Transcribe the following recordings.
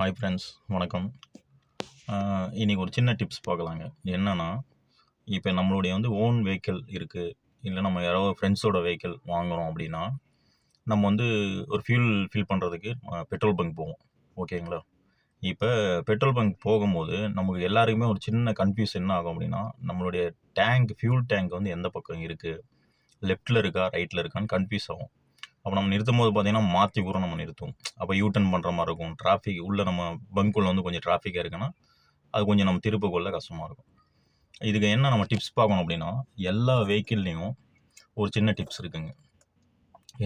Hi friends வணக்கம். இன்றைக்கி ஒரு சின்ன டிப்ஸ் பார்க்கலாங்க. என்னென்னா இப்போ நம்மளுடைய வந்து ஓன் வெஹிக்கிள் இருக்குது இல்லை நம்ம யாரோ ஃப்ரெண்ட்ஸோட வெஹிக்கிள் வாங்குகிறோம் அப்படின்னா நம்ம வந்து ஒரு ஃபியூல் ஃபில் பண்ணுறதுக்கு பெட்ரோல் பங்க் போவோம். ஓகேங்களா? இப்போ பெட்ரோல் பங்க் போகும்போது நமக்கு எல்லாருக்குமே ஒரு சின்ன கன்ஃபியூஸ் என்ன ஆகும் அப்படின்னா நம்மளுடைய டேங்க் ஃபியூல் டேங்க் வந்து எந்த பக்கம் இருக்குது லெஃப்ட்டில் இருக்கா ரைட்டில் இருக்கான்னு கன்ஃபியூஸ் ஆகும். அப்போ நம்ம நிறுத்தும் போது பார்த்தீங்கன்னா மாற்றி கூட நம்ம நிறுத்துவோம். அப்போ யூ டர்ன் பண்ணுற மாதிரி இருக்கும். டிராஃபிக் உள்ளே நம்ம பங்குள்ள வந்து கொஞ்சம் டிராஃபிக்காக இருக்குன்னா அது கொஞ்சம் நம்ம திருப்ப கொள்ள கஷ்டமாக இருக்கும். இதுக்கு என்ன நம்ம டிப்ஸ் பார்க்கணும் அப்படின்னா எல்லா வெஹிக்கிள்லேயும் ஒரு சின்ன டிப்ஸ் இருக்குங்க.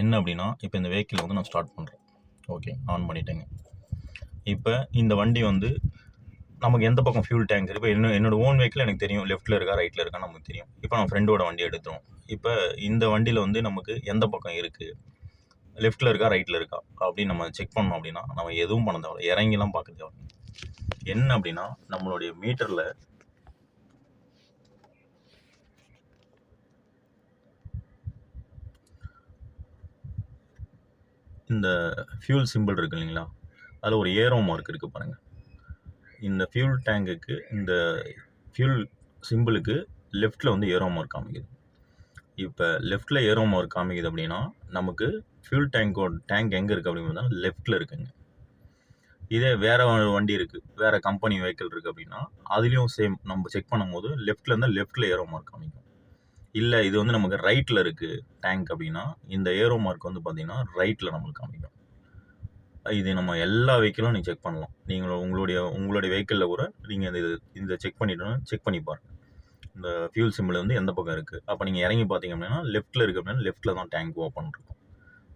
என்ன அப்படின்னா இப்போ இந்த வெஹிக்கிள் வந்து நான் ஸ்டார்ட் பண்ணுறேன் ஓகே ஆன் பண்ணிட்டேங்க. இப்போ இந்த வண்டி வந்து நமக்கு எந்த பக்கம் ஃபியூல் டேங்க் இருக்குது இப்போ என்ன என்னோட ஓன் வெஹிக்கிள் எனக்கு தெரியும். லெஃப்ட்டில் இருக்கா ரைட்டில் இருக்கான்னு நமக்கு தெரியும். இப்போ நான் ஃப்ரெண்டோட வண்டி எடுத்துரும் இப்போ இந்த வண்டியில் வந்து நமக்கு எந்த பக்கம் இருக்குது லெஃப்ட்டில் இருக்கா ரைட்டில் இருக்கா அப்படின்னு நம்ம செக் பண்ணோம் அப்படின்னா நம்ம எதுவும் பண்ண தேவை இறங்கிலாம் பார்க்க தேவை என்ன அப்படின்னா நம்மளுடைய மீட்டரில் இந்த ஃபியூல் சிம்பிள் இருக்கு இல்லைங்களா அதில் ஒரு ஏரோ மார்க் இருக்குது பாருங்கள் இந்த ஃபியூல் டேங்குக்கு இந்த ஃபியூல் சிம்பிளுக்கு லெஃப்ட்டில் வந்து ஏரோ மார்க் காமிக்குது. இப்போ லெஃப்ட்டில் ஏரோ மார்க் காமிக்குது அப்படின்னா நமக்கு ஃபியூல் டேங்கோட டேங்க் எங்கே இருக்குது அப்படின்னு பார்த்தா லெஃப்ட்டில் இருக்குங்க. இதே வேறு வண்டி இருக்குது வேறு கம்பெனி வெஹிக்கிள் இருக்குது அப்படின்னா அதுலேயும் சேம் நம்ம செக் பண்ணும்போது லெஃப்ட்டில் இருந்தால் லெஃப்ட்டில் ஏரோ மார்க் காமிக்கும். இல்லை இது வந்து நமக்கு ரைட்டில் இருக்குது டேங்க் அப்படின்னா இந்த ஏரோ மார்க் வந்து பார்த்திங்கன்னா ரைட்டில் நம்மளுக்கு காமிக்கும். இது நம்ம எல்லா வெஹிக்கிளும் நீங்கள் செக் பண்ணலாம். நீங்கள் உங்களுடைய உங்களுடைய வெஹிக்கிளில் கூட நீங்கள் இந்த இந்த செக் பண்ணிட்டு செக் பண்ணி பாருங்கள் இந்த ஃபியூல் சிம்பிள் வந்து எந்த பக்கம் இருக்குது அப்போ நீங்கள் இறங்கி பார்த்தீங்க அப்படின்னா லெஃப்ட்டில் இருக்குது அப்படின்னா லெஃப்ட்டில் தான் டேங்க் ஓப்பன் இருக்கும்.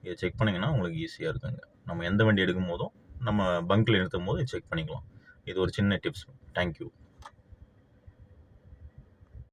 இதை செக் பண்ணிங்கன்னா உங்களுக்கு ஈஸியாக இருக்குங்க. நம்ம எந்த வண்டி எடுக்கும் போதும் நம்ம பங்க்கில் நிறுத்தும் போது செக் பண்ணிக்கலாம். இது ஒரு சின்ன டிப்ஸ் தேங்க்யூ